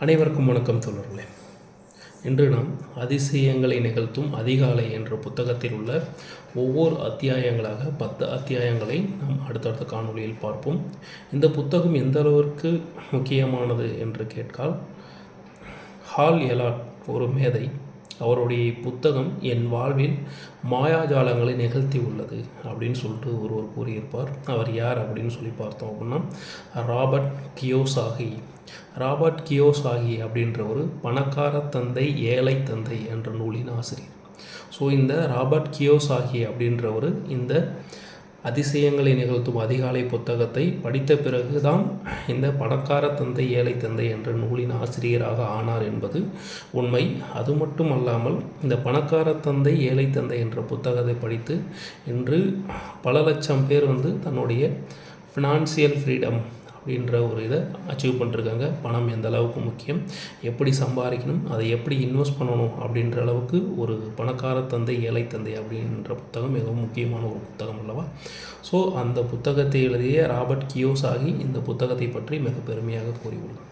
அனைவருக்கும் வணக்கம் தோழர்களே. இன்று நாம் அதிசயங்களை நிகழ்த்தும் அதிகாலை என்ற புத்தகத்தில் உள்ள ஒவ்வொரு அத்தியாயங்களாக பத்து அத்தியாயங்களை நாம் அடுத்தடுத்த காணொளியில் பார்ப்போம். இந்த புத்தகம் எந்த அளவிற்கு முக்கியமானது என்று கேட்டால் ஹால் எலாட் ஒரு மேதை அவருடைய புத்தகம் என் வாழ்வில் மாயாஜாலங்களை நிகழ்த்தி உள்ளது அப்படின்னு சொல்லிட்டு ஒருவர் கூறியிருப்பார். அவர் யார் அப்படின்னு சொல்லி பார்த்தோம் அப்படின்னா ராபர்ட் கியோசாகி. ராபர்ட் கியோசாகி அப்படின்ற ஒரு பணக்கார தந்தை ஏழை தந்தை என்ற நூலின் ஆசிரியர். ஸோ இந்த ராபர்ட் கியோசாகி அப்படின்றவர் இந்த அதிசயங்களை நிகழ்த்தும் அதிகாலை புத்தகத்தை படித்த பிறகுதான் இந்த பணக்கார தந்தை ஏழை தந்தை என்ற நூலின் ஆசிரியராக ஆனார் என்பது உண்மை. அது மட்டும் அல்லாமல் இந்த பணக்கார தந்தை ஏழை தந்தை என்ற புத்தகத்தை படித்து இன்று பல லட்சம் பேர் வந்து தன்னுடைய ஃபினான்சியல் ஃப்ரீடம் அப்படின்ற ஒரு இதை அச்சீவ் பண்ணிருக்காங்க. பணம் எந்த அளவுக்கு முக்கியம்? எப்படி சம்பாதிக்கணும்? அதை எப்படி இன்வெஸ்ட் பண்ணணும்? அப்படின்ற அளவுக்கு ஒரு பணக்கார தந்தை ஏழை தந்தை அப்படின்ற புத்தகம் மிகவும் முக்கியமான ஒரு புத்தகம் அல்லவா? ஸோ அந்த புத்தகத்தை எழுதிய ராபர்ட் கியோசாகி இந்த புத்தகத்தை பற்றி மிக பெருமையாக கூறியுள்ளார்.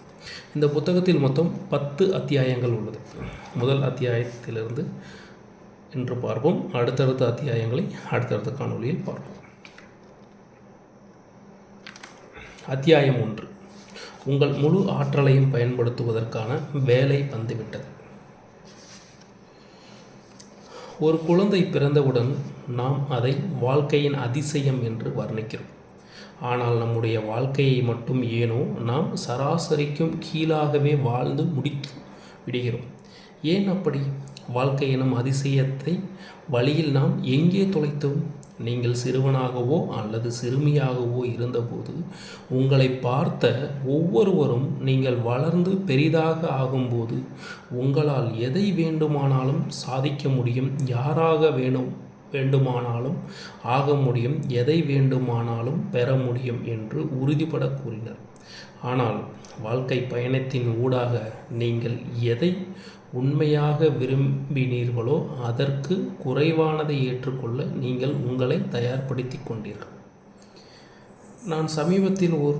இந்த புத்தகத்தில் மொத்தம் பத்து அத்தியாயங்கள் உள்ளது. முதல் அத்தியாயத்திலிருந்து இன்று பார்ப்போம். அடுத்தடுத்த அத்தியாயங்களை அடுத்தடுத்த காணொலியில் பார்ப்போம். அத்தியாயம் ஒன்று. உங்கள் முழு ஆற்றலையும் பயன்படுத்துவதற்கான வேலை வந்துவிட்டது. ஒரு குழந்தை பிறந்தவுடன் நாம் அதை வாழ்க்கையின் அதிசயம் என்று வர்ணிக்கிறோம். ஆனால் நம்முடைய வாழ்க்கையை மட்டும் ஏனோ நாம் சராசரிக்கும் கீழாகவே வாழ்ந்து முடித்து விடுகிறோம். ஏன் அப்படி? வாழ்க்கை எனும் அதிசயத்தை வழியில் நாம் எங்கே தொலைத்தோம்? நீங்கள் சிறுவனாகவோ அல்லது சிறுமியாகவோ இருந்தபோது உங்களை பார்த்த ஒவ்வொருவரும் நீங்கள் வளர்ந்து பெரிதாக ஆகும்போது உங்களால் எதை வேண்டுமானாலும் சாதிக்க முடியும் யாராக வேணும் வேண்டுமானாலும் ஆக முடியும் எதை வேண்டுமானாலும் பெற முடியும் என்று உறுதிபட கூறினர். ஆனால் வாழ்க்கை பயணத்தின் ஊடாக நீங்கள் எதை உண்மையாக விரும்பினீர்களோ அதற்கு குறைவானதை ஏற்றுக்கொள்ள நீங்கள் உங்களை தயார்படுத்தி கொண்டீர்கள். நான் சமீபத்தில் ஒரு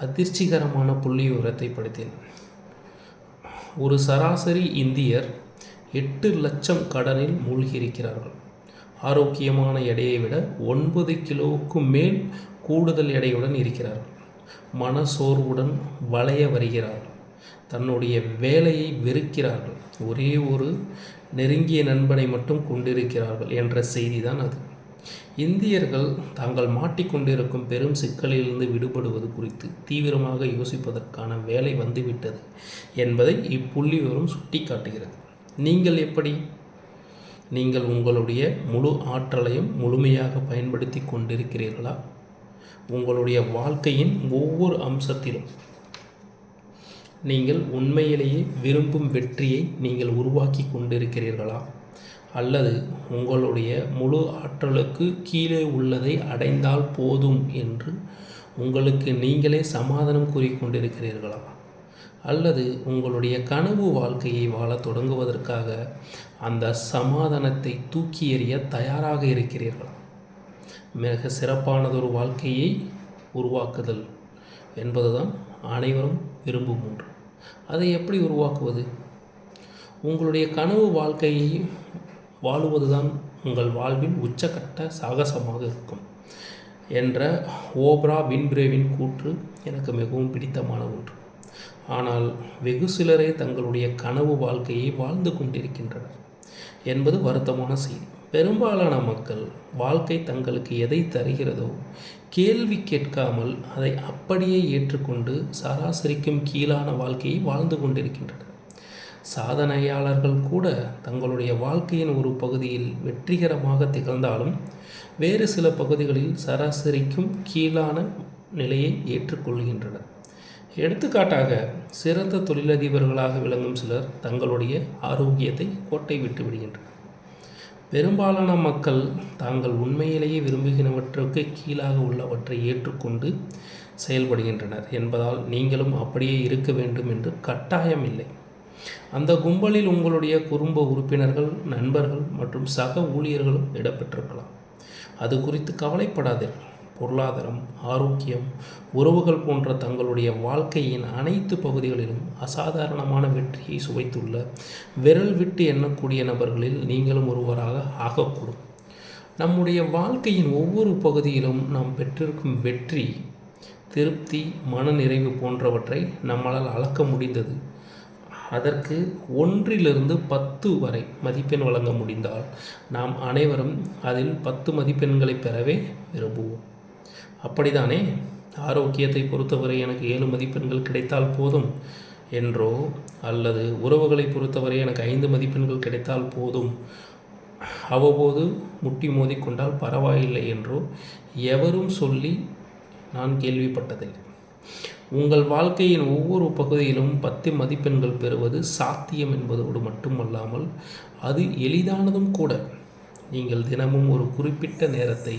அதிர்ச்சிகரமான புள்ளி விவரத்தை படித்தேன். ஒரு சராசரி இந்தியர் எட்டு லட்சம் கடனில் மூழ்கியிருக்கிறார்கள். ஆரோக்கியமான எடையை விட ஒன்பது கிலோவுக்கு மேல் கூடுதல் எடையுடன் இருக்கிறார்கள். மனசோர்வுடன் வளைய வருகிறார்கள். தன்னுடைய வேலையை வெறுக்கிறார்கள். ஒரே ஒரு நெருங்கிய நண்பனை மட்டும் கொண்டிருக்கிறார்கள் என்ற செய்தி தான் அது. இந்தியர்கள் தாங்கள் மாட்டிக்கொண்டிருக்கும் பெரும் சிக்கலிலிருந்து விடுபடுவது குறித்து தீவிரமாக யோசிப்பதற்கான வேலை வந்துவிட்டது என்பதை இப்புள்ளி விவரம் சுட்டி காட்டுகிறது நீங்கள் எப்படி? நீங்கள் உங்களுடைய முழு ஆற்றலையும் முழுமையாக பயன்படுத்தி கொண்டிருக்கிறீர்களா? உங்களுடைய வாழ்க்கையின் ஒவ்வொரு அம்சத்திலும் நீங்கள் உண்மையிலேயே விரும்பும் வெற்றியை நீங்கள் உருவாக்கி கொண்டிருக்கிறீர்களா? அல்லது உங்களுடைய முழு ஆற்றலுக்கு கீழே உள்ளதை அடைந்தால் போதும் என்று உங்களுக்கு நீங்களே சமாதானம் கூறிக்கொண்டிருக்கிறீர்களா அல்லது உங்களுடைய கனவு வாழ்க்கையை வாழ தொடங்குவதற்காக அந்த சமாதானத்தை தூக்கி எறிய தயாராக இருக்கிறீர்களா? மிக சிறப்பானதொரு வாழ்க்கையை உருவாக்குதல் என்பதுதான் அனைவரும் விரும்பும் ஒன்று. அதை எப்படி உருவாக்குவது? உங்களுடைய கனவு வாழ்க்கையை வாழுவதுதான் உங்கள் வாழ்வின் உச்சக்கட்ட சாகசமாக இருக்கும் என்ற ஓப்ரா வின்பிரேவின் கூற்று எனக்கு மிகவும் பிடித்தமான ஒன்று. ஆனால் வெகு சிலரே தங்களுடைய கனவு வாழ்க்கையை வாழ்ந்து கொண்டிருக்கின்றனர் என்பது வருத்தமான செய்தி. பெரும்பாலான மக்கள் வாழ்க்கை தங்களுக்கு எதை தருகிறதோ கேள்வி கேட்காமல் அதை அப்படியே ஏற்றுக்கொண்டு சராசரிக்கும் கீழான வாழ்க்கையை வாழ்ந்து கொண்டிருக்கின்றனர். சாதனையாளர்கள் கூட தங்களுடைய வாழ்க்கையின் ஒரு பகுதியில் வெற்றிகரமாக திகழ்ந்தாலும் வேறு சில பகுதிகளில் சராசரிக்கும் கீழான நிலையை ஏற்றுக்கொள்கின்றனர். எடுத்துக்காட்டாக சிறந்த தொழிலதிபர்களாக விளங்கும் சிலர் தங்களுடைய ஆரோக்கியத்தை கோட்டை விட்டு விடுகின்றனர். பெரும்பாலான மக்கள் தாங்கள் உண்மையிலேயே விரும்புகினவற்றுக்கு கீழாக உள்ளவற்றை ஏற்றுக்கொண்டு செயல்படுகின்றனர் என்பதால் நீங்களும் அப்படியே இருக்க வேண்டும் என்று கட்டாயம் இல்லை. அந்த கும்பலில் உங்களுடைய குடும்ப உறுப்பினர்கள் நண்பர்கள் மற்றும் சக ஊழியர்களும் இடம்பெற்றிருக்கலாம் அது குறித்து கவலைப்படாதீர்கள். பொருளாதாரம் ஆரோக்கியம் உறவுகள் போன்ற தங்களுடைய வாழ்க்கையின் அனைத்து பகுதிகளிலும் அசாதாரணமான வெற்றியை சுவைத்துள்ள விரல் விட்டு எண்ணக்கூடிய நபர்களில் நீங்களும் ஒருவராக ஆகக்கூடும். நம்முடைய வாழ்க்கையின் ஒவ்வொரு பகுதியிலும் நாம் பெற்றிருக்கும் வெற்றி திருப்தி மனநிறைவு போன்றவற்றை நம்மளால் அளக்க முடிந்தது. அதற்கு ஒன்றிலிருந்து பத்து வரை மதிப்பெண் வழங்க முடிந்தால் நாம் அனைவரும் அதில் பத்து மதிப்பெண்களை பெறவே விரும்புவோம். அப்படிதானே? ஆரோக்கியத்தை பொறுத்தவரை எனக்கு ஏழு மதிப்பெண்கள் கிடைத்தால் போதும் என்றோ அல்லது உறவுகளை பொறுத்தவரை எனக்கு ஐந்து மதிப்பெண்கள் கிடைத்தால் போதும்? அவ்வப்போது முட்டி மோதிக்கொண்டால் பரவாயில்லை என்றோ எவரும் சொல்லி நான் கேள்விப்பட்டதில்லை. உங்கள் வாழ்க்கையின் ஒவ்வொரு பகுதியிலும் பத்து மதிப்பெண்கள் பெறுவது சாத்தியம் என்பதோடு மட்டுமல்லாமல் அது எளிதானதும் கூட. நீங்கள் தினமும் ஒரு குறிப்பிட்ட நேரத்தை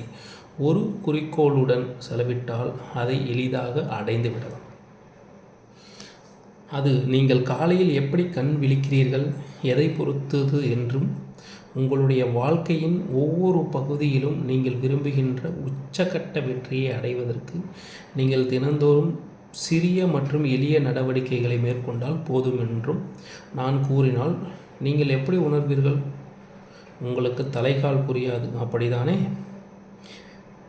ஒரு குறிக்கோளுடன் செலவிட்டால் அதை எளிதாக அடைந்து விடலாம். அது நீங்கள் காலையில் எப்படி கண் விழிக்கிறீர்கள் எதை பொறுத்தது என்றும் உங்களுடைய வாழ்க்கையின் ஒவ்வொரு பகுதியிலும் நீங்கள் விரும்புகின்ற உச்சக்கட்ட வெற்றியை அடைவதற்கு நீங்கள் தினந்தோறும் சிறிய மற்றும் எளிய நடவடிக்கைகளை மேற்கொண்டால் போதும் என்றும் நான் கூறினால் நீங்கள் எப்படி உணர்வீர்கள்? உங்களுக்கு தலைகால் புரியாது. அப்படிதானே?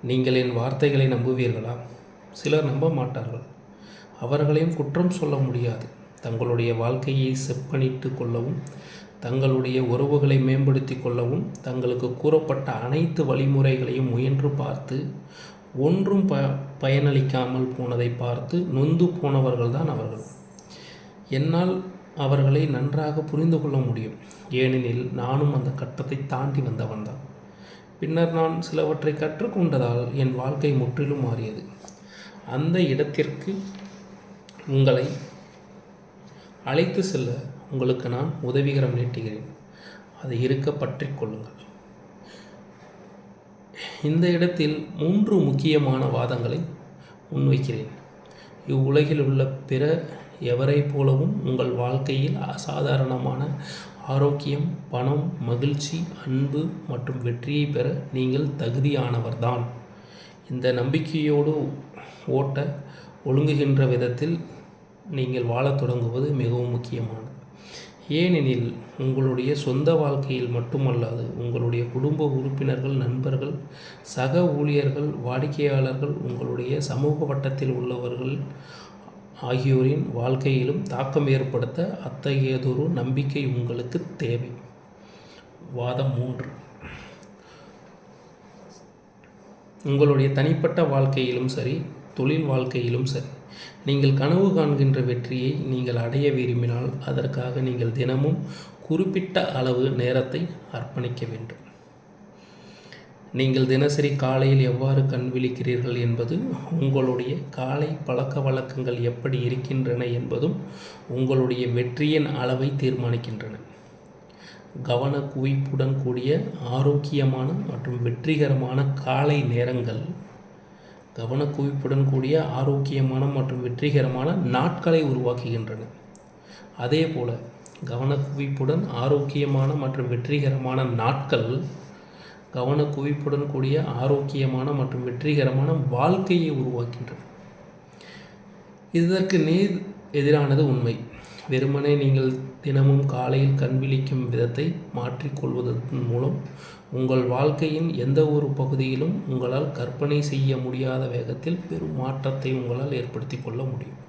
நீங்கள் என் வார்த்தைகளை நம்புவீர்களா? சிலர் நம்ப மாட்டார்கள். அவர்களையும் குற்றம் சொல்ல முடியாது. தங்களுடைய வாழ்க்கையை செப்பனிட்டு கொள்ளவும் தங்களுடைய உறவுகளை மேம்படுத்தி கொள்ளவும் தங்களுக்கு கூறப்பட்ட அனைத்து வழிமுறைகளையும் முயன்று பார்த்து ஒன்றும் ப பயனளிக்காமல் போனதை பார்த்து நொந்து போனவர்கள் தான் அவர்கள். என்னால் அவர்களை நன்றாக புரிந்து கொள்ள முடியும். ஏனெனில் நானும் அந்த கட்டத்தை தாண்டி வந்தவன்தான் பின்னர் நான் சிலவற்றை கற்றுக்கொண்டதால் என் வாழ்க்கை முற்றிலும் மாறியது. அந்த இடத்திற்கு உங்களை அழைத்து செல்ல உங்களுக்கு நான் உதவிகரம் நீட்டுகிறேன். அதை இருக்க பற்றி கொள்ளுங்கள். இந்த இடத்தில் மூன்று முக்கியமான வாதங்களை முன்வைக்கிறேன். இவ்வுலகில் உள்ள பிற எவரை போலவும் உங்கள் வாழ்க்கையில் அசாதாரணமான ஆரோக்கியம் பணம் மகிழ்ச்சி அன்பு மற்றும் வெற்றியை பெற நீங்கள் தகுதியானவர்தான். இந்த நம்பிக்கையோடு ஓட்ட ஒழுங்குகின்ற விதத்தில் நீங்கள் வாழத் தொடங்குவது மிகவும் முக்கியமானது. ஏனெனில் உங்களுடைய சொந்த வாழ்க்கையில் மட்டுமல்லாது உங்களுடைய குடும்ப உறுப்பினர்கள் நண்பர்கள் சக ஊழியர்கள் வாடிக்கையாளர்கள் உங்களுடைய சமூக வட்டத்தில் உள்ளவர்கள் ஆகியோரின் வாழ்க்கையிலும் தாக்கம் ஏற்படுத்த அத்தகையதொரு நம்பிக்கை உங்களுக்கு தேவை. வாதம் மூன்று. உங்களுடைய தனிப்பட்ட வாழ்க்கையிலும் சரி தொழில் வாழ்க்கையிலும் சரி நீங்கள் கனவு காண்கின்ற வெற்றியை நீங்கள் அடைய விரும்பினால் அதற்காக நீங்கள் தினமும் குறிப்பிட்ட அளவு நேரத்தை அர்ப்பணிக்க வேண்டும். நீங்கள் தினசரி காலையில் எவ்வாறு கண் விழிக்கிறீர்கள் என்பது உங்களுடைய காலை பழக்க வழக்கங்கள் எப்படி இருக்கின்றன என்பதும் உங்களுடைய வெற்றியின் அளவை தீர்மானிக்கின்றன. கவன குவிப்புடன் கூடிய ஆரோக்கியமான மற்றும் வெற்றிகரமான காலை நேரங்கள் கவனக்குவிப்புடன் கூடிய ஆரோக்கியமான மற்றும் வெற்றிகரமான நாட்களை உருவாக்குகின்றன. அதே போல கவனக்குவிப்புடன் ஆரோக்கியமான மற்றும் வெற்றிகரமான நாட்கள் கவன குவிப்புடன் கூடிய ஆரோக்கியமான மற்றும் வெற்றிகரமான வாழ்க்கையை உருவாக்கின்றது. இதற்கு நீர் எதிரானது உண்மை. வெறுமனே நீங்கள் தினமும் காலையில் கண் விழிக்கும் விதத்தை மாற்றிக்கொள்வதன் மூலம் உங்கள் வாழ்க்கையின் எந்த ஒரு பகுதியிலும் உங்களால் கற்பனை செய்ய முடியாத வேகத்தில் பெரும் மாற்றத்தை உங்களால் ஏற்படுத்தி கொள்ள முடியும்.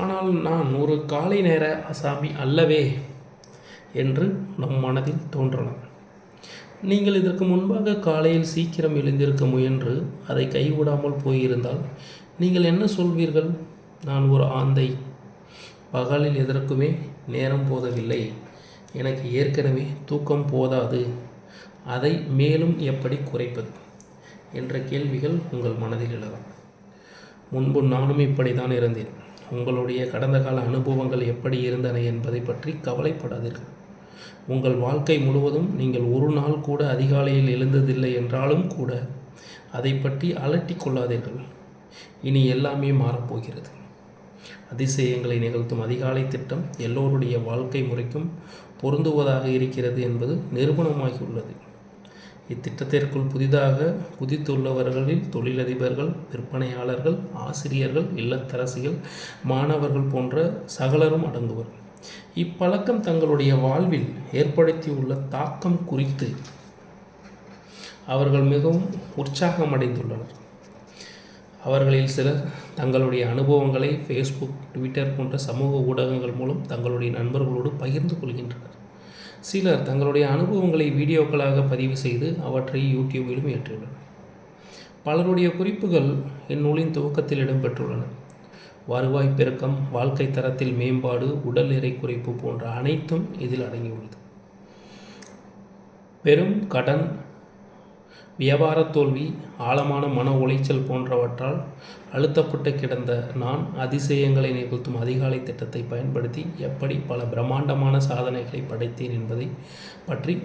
ஆனால் நான் ஒரு காலை நேர அசாமி அல்லவே என்று நம் மனதில் தோன்றலாம். நீங்கள் இதற்கு முன்பாக காலையில் சீக்கிரம் எழுந்திருக்க முயன்று அதை கைவிடாமல் போயிருந்தால் நீங்கள் என்ன சொல்வீர்கள்? நான் ஒரு ஆந்தை. பகலில் எதற்குமே நேரம் போதவில்லை. எனக்கு ஏற்கனவே தூக்கம் போதாது. அதை மேலும் எப்படி குறைப்பது? என்ற கேள்விகள் உங்கள் மனதில் எழலாம் முன்பு நானும் இப்படி தான் இருந்தேன். உங்களுடைய கடந்த கால அனுபவங்கள் எப்படி இருந்தன என்பதை பற்றி கவலைப்படாதீர்கள். உங்கள் வாழ்க்கை முழுவதும் நீங்கள் ஒரு நாள் கூட அதிகாலையில் எழுந்ததில்லை என்றாலும் கூட அதை பற்றி அலட்டி கொள்ளாதீர்கள். இனி எல்லாமே மாறப்போகிறது. அதிசயங்களை நிகழ்த்தும் அதிகாலை திட்டம் எல்லோருடைய வாழ்க்கை முறைக்கும் பொருந்துவதாக இருக்கிறது என்பது நிரூபணமாகியுள்ளது இத்திட்டத்திற்குள் புதிதாக குதித்துள்ளவர்களில் தொழிலதிபர்கள் விற்பனையாளர்கள் ஆசிரியர்கள் இல்லத்தரசிகள் மாணவர்கள் போன்ற சகலரும் அடங்குவர். இப்பழக்கம் தங்களுடைய வாழ்வில் ஏற்படுத்தியுள்ள தாக்கம் குறித்து அவர்கள் மிகவும் உற்சாகம் அடைந்துள்ளனர் அவர்களில் சிலர் தங்களுடைய அனுபவங்களை ஃபேஸ்புக் ட்விட்டர் போன்ற சமூக ஊடகங்கள் மூலம் தங்களுடைய நண்பர்களோடு பகிர்ந்து கொள்கின்றனர். சிலர் தங்களுடைய அனுபவங்களை வீடியோக்களாக பதிவு செய்து அவற்றை யூடியூபிலும் ஏற்றியுள்ளனர். பலருடைய குறிப்புகள் இந்நூலின் துவக்கத்தில் இடம்பெற்றுள்ளன. வருவாய் பெருக்கம் வாழ்க்கை தரத்தில் மேம்பாடு உடல் எடை குறைப்பு போன்ற அனைத்தும் இதில் அடங்கியுள்ளது. பெரும் கடன் வியாபார தோல்வி ஆழமான மன உளைச்சல் போன்றவற்றால் அழுத்தப்பட்டு கிடந்த நான் அதிசயங்களை நிகழ்த்தும் அதிகாலை திட்டத்தை பயன்படுத்தி எப்படி பல பிரம்மாண்டமான சாதனைகளை படைத்தேன் என்பதை பற்றி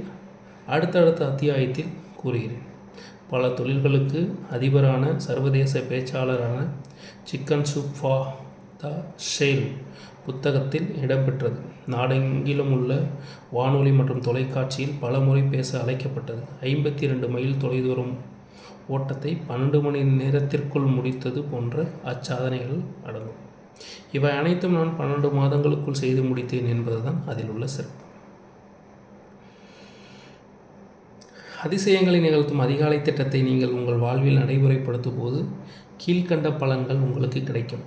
அடுத்தடுத்த அத்தியாயத்தில் கூறுகிறேன். பல தொழில்களுக்கு அதிபரான சர்வதேச பேச்சாளரான chicken soup for the soul புத்தகத்தில் இடம்பெற்றது. நாடெங்கிலும் உள்ள வானொலி மற்றும் தொலைக்காட்சியில் பல முறை பேச அழைக்கப்பட்டது. ஐம்பத்தி ரெண்டு மைல் தொலைதூரம் ஓட்டத்தை பன்னெண்டு மணி நேரத்திற்குள் முடித்தது போன்ற அச்சாதனைகள் அடங்கும். இவை அனைத்தும் நான் பன்னெண்டு மாதங்களுக்குள் செய்து முடித்தேன் என்பதுதான் அதில் உள்ள சிறப்பு. அதிசயங்களை நிகழ்த்தும் அதிகாலை திட்டத்தை நீங்கள் உங்கள் வாழ்வில் நடைமுறைப்படுத்தும் போது கீழ்கண்ட பலன்கள் உங்களுக்கு கிடைக்கும்.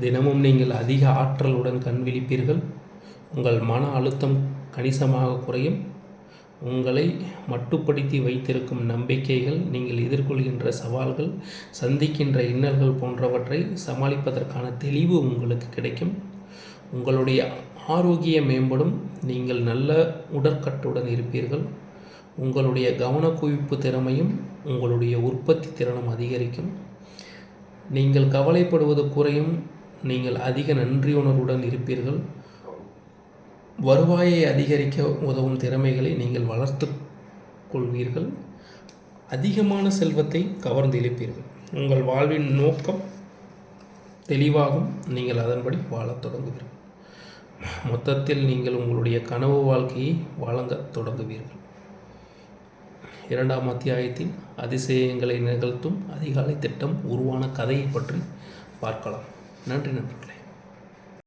தினமும் நீங்கள் அதிக ஆற்றலுடன் கண் விழிப்பீர்கள். உங்கள் மன அழுத்தம் கணிசமாக குறையும். உங்களை மட்டுப்படுத்தி வைத்திருக்கும் நம்பிக்கைகள் நீங்கள் எதிர்கொள்கின்ற சவால்கள் சந்திக்கின்ற இன்னல்கள் போன்றவற்றை சமாளிப்பதற்கான தெளிவு உங்களுக்கு கிடைக்கும். உங்களுடைய ஆரோக்கிய மேம்படும். நீங்கள் நல்ல உடற்கட்டுடன் இருப்பீர்கள். உங்களுடைய கவனக்குவிப்பு திறமையும் உங்களுடைய உற்பத்தி திறனும் அதிகரிக்கும். நீங்கள் கவலைப்படுவது குறையும். நீங்கள் அதிக நன்றியுணர்வுடன் இருப்பீர்கள். வருவாயை அதிகரிக்க உதவும் திறமைகளை நீங்கள் வளர்த்து கொள்வீர்கள். அதிகமான செல்வத்தை கவர்ந்து இழுப்பீர்கள். உங்கள் வாழ்வின் நோக்கம் தெளிவாகும். நீங்கள் அதன்படி வாழத் தொடங்குவீர்கள். மொத்தத்தில் நீங்கள் உங்களுடைய கனவு வாழ்க்கையை வழங்க தொடங்குவீர்கள். இரண்டாம் அத்தியாயத்தின் அதிசயங்களை நிகழ்த்தும் அதிகாலை திட்டம் உருவான கதையை பற்றி பார்க்கலாம். நன்றி நண்பர்களே.